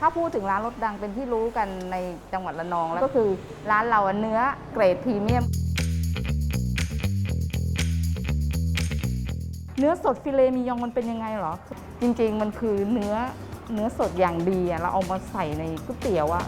ถ้าพูดถึงร้านรสดังเป็นที่รู้กันในจังหวัดระนองแล้วก็คือร้านเราอะเนื้อเกรดพรีเมียม เนื้อสดฟิเลมิยองมันเป็นยังไงเหรอ จริงๆมันคือเนื้อเนื้อสดอย่างดีอะเราเอามาใส่ในก๋วยเตี๋ยวอะ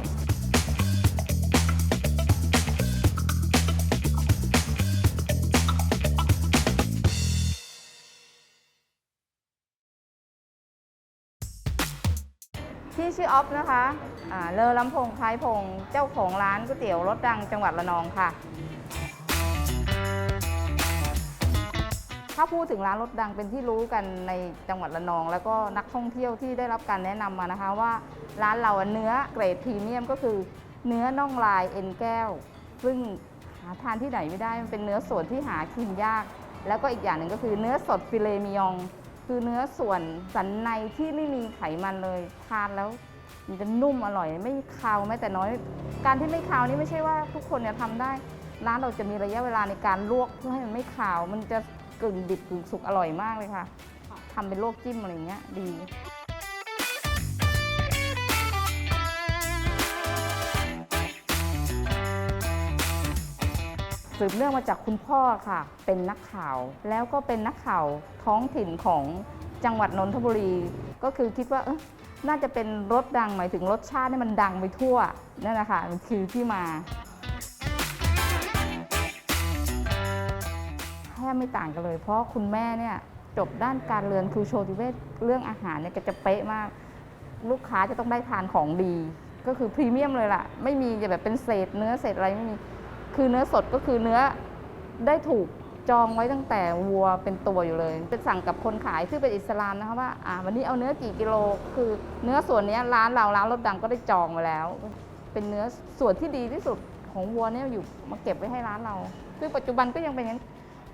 ที่ชื่อออฟนะคะเลอลำพงคล้ายพง เจ้าของร้านก๋วยเตี๋ยวรสดังจังหวัดระนองค่ะ ถ้าพูดถึงร้านรถดังเป็นที่รู้กันในจังหวัดระนอง แล้วก็นักท่องเที่ยวที่ได้รับการแนะนำมานะคะ ว่าร้านเราเนื้อเกรดพรีเมียมก็คือ เนื้อน่องลายเอ็นแก้ว ซึ่งหาทานที่ไหนไม่ได้มันเป็นเนื้อส่วนที่หากินยาก แล้วก็อีกอย่างหนึ่งก็คือเนื้อสดฟิเลมิยอง คือเนื้อส่วนสันในที่ไม่มีไขมันเลย ทานแล้วมันจะนุ่มอร่อย ไม่คาวแม้แต่น้อย การที่ไม่คาวนี่ไม่ใช่ว่าทุกคนเนี่ยทำได้ ร้านเราจะมีระยะเวลาในการลวกเพื่อให้มันไม่ขาว มันจะกึ่งดิบกึ่งสุกอร่อยมากเลยค่ะทำเป็นลวกจิ้มอะไรเงี้ยดี สืบเนื่องมาจากคุณพ่อค่ะ เป็นนักข่าว แล้วก็เป็นนักข่าวท้องถิ่นของจังหวัดนนทบุรี ก็คือคิดว่าเออน่าจะเป็นรสดังหมายถึงรสชาตินี่มันดังไปทั่วนั่นแหละค่ะคือที่มาแทบไม่ต่างกันเลย เพราะคุณแม่เนี่ยจบด้านการเรือนคือโชติเวศเรื่องอาหารเนี่ยแกจะเป๊ะมาก ลูกค้าจะต้องได้ทานของดี ก็คือพรีเมียมเลยล่ะ ไม่มีจะแบบเป็นเศษเนื้อเศษอะไรไม่มี คือเนื้อสดก็คือเนื้อได้ถูกจองไว้ตั้งแต่วัวเป็นตัวอยู่เลยจะสั่งกับคนขายที่งเป็นอิสลามนะคะว่าอ่าวันนี้เอาเนื้อกี่กิโล คือเนื้อส่วนนี้ร้านเราร้านรถดังก็ได้จองมาแล้ว เป็นเนื้อส่วนที่ดีที่สุดของวัวเนี่ยอยู่มาเก็บไว้ให้ร้านเราคือปัจจุบันก็ยังเป็นอย่างนั้น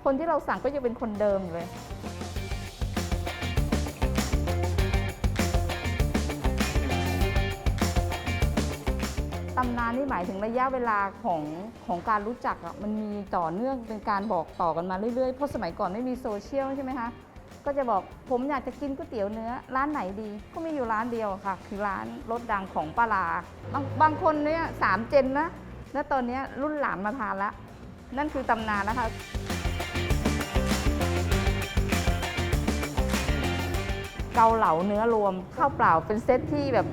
คนที่เราสั่งก็ยังเป็นคนเดิมอยู่เลยานนี่หมายถึงระยะเวลาของของการรู้จักอะมันมีต่อเนื่องเป็นการบอกต่อกันมาเรื่อยๆเพราะสมัยก่อนไม่มีโซเชียลใช่ไหมคะก็จะบอกผมอยากจะกินก๋วยเตี๋ยวเนื้อ ร้านไหนดี ก็มีอยู่ร้านเดียวค่ะ คือร้านรสดังของปลาบางบางคนเนี่ยสามเจนนะแล้วตอนนี้รุ่นหลานมาทานละนั่นคือตำนานนะคะเกาเหลาเนื้อรวมข้าวเปล่าเป็นเซตที่แบบ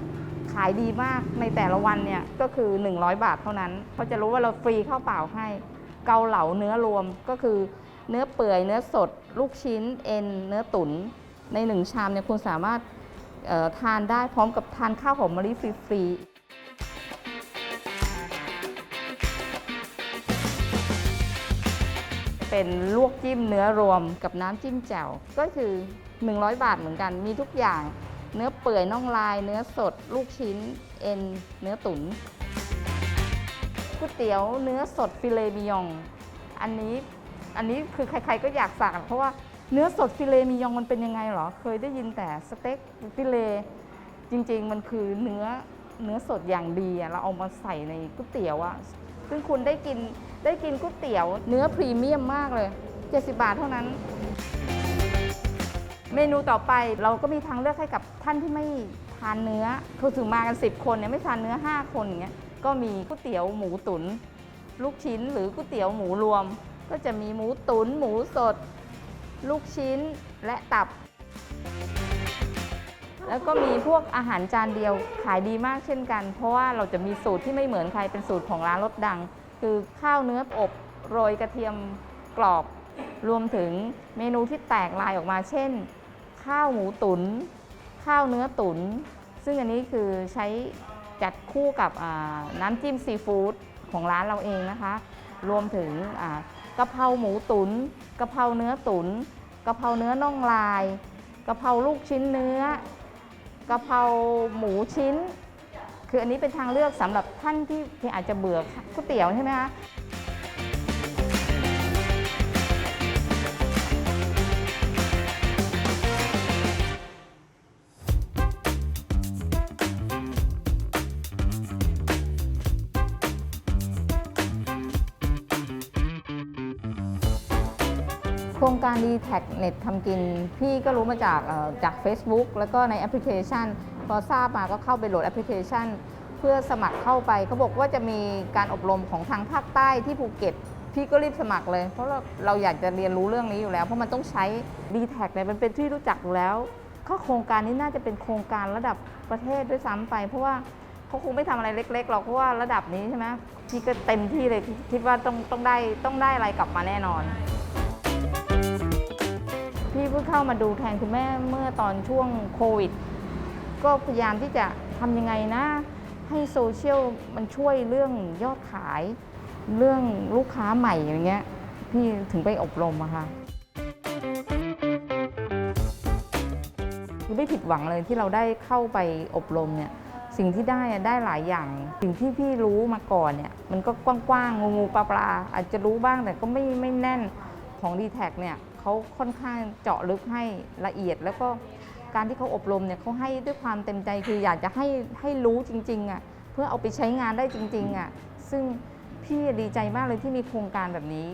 ขายดีมากในแต่ละวันเนี่ยก็คือ 100 บาทเท่านั้นเขาจะรู้ว่าเราฟรีข้าวเปล่าให้ เกาเหลาเนื้อรวมก็คือเนื้อเปื่อยเนื้อสด ลูกชิ้นเอ็น เนื้อตุ๋นในหนึ่งชามเนี่ยคุณสามารถทานได้พร้อมกับทานข้าวหอมมะลิฟรีๆเป็นลวกจิ้มเนื้อรวมกับน้ำจิ้มแจ่วก็คือ 100 บาทเหมือนกันมีทุกอย่าง เนื้อเปื่อยน่องลาย เนื้อสด ลูกชิ้น เอ็น เนื้อตุ๋นก๋วยเตี๋ยวเนื้อสดฟิเลมิยอง อันนี้อันนี้คือใครๆก็อยากสั่งเพราะว่าเนื้อสดฟิเลมิยองมันเป็นยังไงเหรอ เคยได้ยินแต่สเต็กฟิเลจริงๆ มันคือเนื้อเนื้อสดอย่างดีเราเอามาใส่ในก๋วยเตี๋ยวอะซึ่งคุณได้กินได้กินก๋วยเตี๋ยว เนื้อพรีเมียมมากเลย 70 บาทเท่านั้น เมนูต่อไปเราก็มีทางเลือกให้กับท่านที่ไม่ทานเนื้อคือถึงมากัน 10 คนเนี่ยไม่ทานเนื้อ 5 คนอย่างเงี้ยก็มีก๋วยเตี๋ยวหมูตุ๋นลูกชิ้นหรือก๋วยเตี๋ยวหมูรวม ก็จะมีหมูตุ๋นหมูสด ลูกชิ้นและตับ แล้วก็มีพวกอาหารจานเดียวขายดีมากเช่นกัน เพราะว่าเราจะมีสูตรที่ไม่เหมือนใครเป็นสูตรของร้านรสดัง คือข้าวเนื้ออบโรยกระเทียมกรอบ รวมถึงเมนูที่แตกลายออกมาเช่น ข้าวหมูตุน๋นข้าวเนื้อตุน๋นซึ่งอันนี้คือใช้จัดคู่กับน้ำจิ้มซีฟู้ดของร้านเราเองนะคะ รวมถึงอ่ากะเพราหมูตุน๋นกะเพราเนื้อตุน๋นกะเพราเนื้อน่องลายกะเพราลูกชิ้นเนื้อกะเพราหมูชิ้น คืออันนี้เป็นทางเลือกสำหรับท่านที่ที่อาจจะเบื่อก๋วยเตี๋ยวใช่ไหมคะ ครงการดีแท็กเน็ตทำกิน พี่ก็รู้มาจากจาก Facebook แล้วก็ในแอปพลิเคชัน พอทราบมาก็เข้าไปโหลดแอปพลิเคชัน เพื่อสมัครเข้าไปเขาบอกว่าจะมีการอบรมของทางภาคใต้ที่ภูเก็ต พี่ก็รีบสมัครเลย เพราะเราเราอยากจะเรียนรู้เรื่องนี้อยู่แล้ว เพราะมันต้องใช้ d t แท็เนี่ยมันเป็นที่รู้จักอยู่แล้วก็โครงการนี้น่าจะเป็นโครงการระดับประเทศด้วยซ้ำไป เพราะว่าเขาคงไม่ทำอะไรเล็กๆหรอกเพราะว่าระดับนี้ใช่ไหมพี่ก็เต็มที่เลยคิดว่าต้องต้องได้ต้องได้อะไรกลับมาแน่นอน เพิ่งเข้ามาดูแทนคุณแม่เมื่อตอนช่วงโควิด ก็พยายามที่จะทำยังไงนะ ให้โซเชียลมันช่วยเรื่องยอดขาย เรื่องลูกค้าใหม่อย่างเงี้ยพี่ถึงไปอบรมอะค่ะคือไม่ผิดหวังเลยที่เราได้เข้าไปอบรมเนี่ยสิ่งที่ได้ได้หลายอย่าง สิ่งที่พี่รู้มาก่อนเนี่ยมันก็กว้างๆงูๆปลาๆอาจจะรู้บ้างแต่ก็ไม่ไม่แน่นของ d t แทเนี่ย เขาค่อนข้างเจาะลึกให้ละเอียด แล้วก็การที่เขาอบรมเนี่ยเขาให้ด้วยความเต็มใจคืออยากจะให้ให้รู้จริงๆอะเพื่อเอาไปใช้งานได้จริงๆอะซึ่งพี่ดีใจมากเลยที่มีโครงการแบบนี้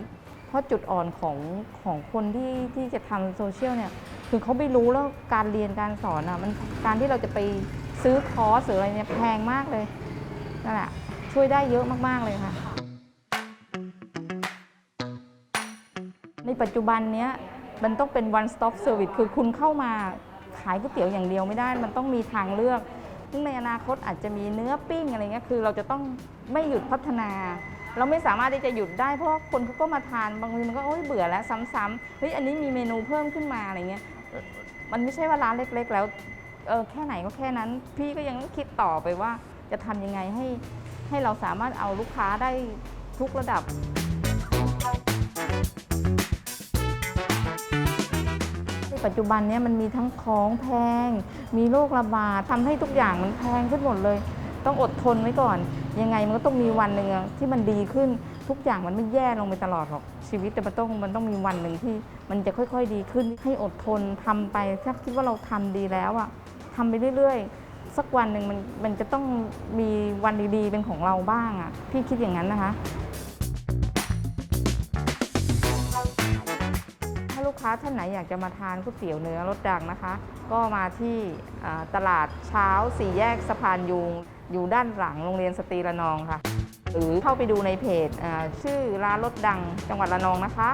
เพราะจุดอ่อนของของคนที่ที่จะทำโซเชียลเนี่ยคือเขาไม่รู้แล้วการเรียนการสอนอะมันการที่เราจะไปซื้อคอร์สหรืออะไรเนี่ยแพงมากเลยนั่นแหละช่วยได้เยอะมากๆเลยค่ะ ในปัจจุบันเนี้ยมันต้องเป็น one stop service คือคุณเข้ามาขายก๋วยเตี๋ยวอย่างเดียวไม่ได้ มันต้องมีทางเลือกซึ่งในอนาคตอาจจะมีเนื้อปิ้งอะไรเงี้ยคือเราจะต้องไม่หยุดพัฒนา เราไม่สามารถที่จะหยุดได้เพราะคนเขาก็มาทานบางทีมันก็โอ๊ยเบื่อแล้วซ้ำๆเฮ้ยอันนี้มีเมนูเพิ่มขึ้นมาอะไรเงี้ยมันไม่ใช่ว่าร้านเล็ก ๆ แล้วเออแค่ไหนก็แค่นั้น พี่ก็ยังต้องคิดต่อไปว่าจะทำยังไงให้ให้เราสามารถเอาลูกค้าได้ทุกระดับ ปัจจุบันเนี้มันมีทั้งของแพง มีโรคระบาดทำให้ทุกอย่างมันแพงขึ้นหมดเลย ต้องอดทนไว้ก่อน ยังไงมันก็ต้องมีวันหนึ่งที่มันดีขึ้นทุกอย่างมันไม่แย่ลงไปตลอดหรอกชีวิตแต่มันต้องมันต้องมีวันหนึ่งที่ มันจะค่อย ๆ ดีขึ้นให้อดทนทำไปถ้าคิดว่าเราทำดีแล้วอะทำไปเรื่อยๆ สักวันหนึ่งมันมันจะต้องมีวันดีๆเป็นของเราบ้างอะพี่คิดอย่างนั้นนะคะ ลูกค้าท่านไหนอยากจะมาทานก๋วยเตี๋ยวเนื้อรสดังนะคะ ก็มาที่ตลาดเช้าสี่แยกสะพานยุง อยู่ด้านหลังโรงเรียนสตรีระนองค่ะ หรือเข้าไปดูในเพจชื่อร้านรสดังจังหวัดระนองนะคะ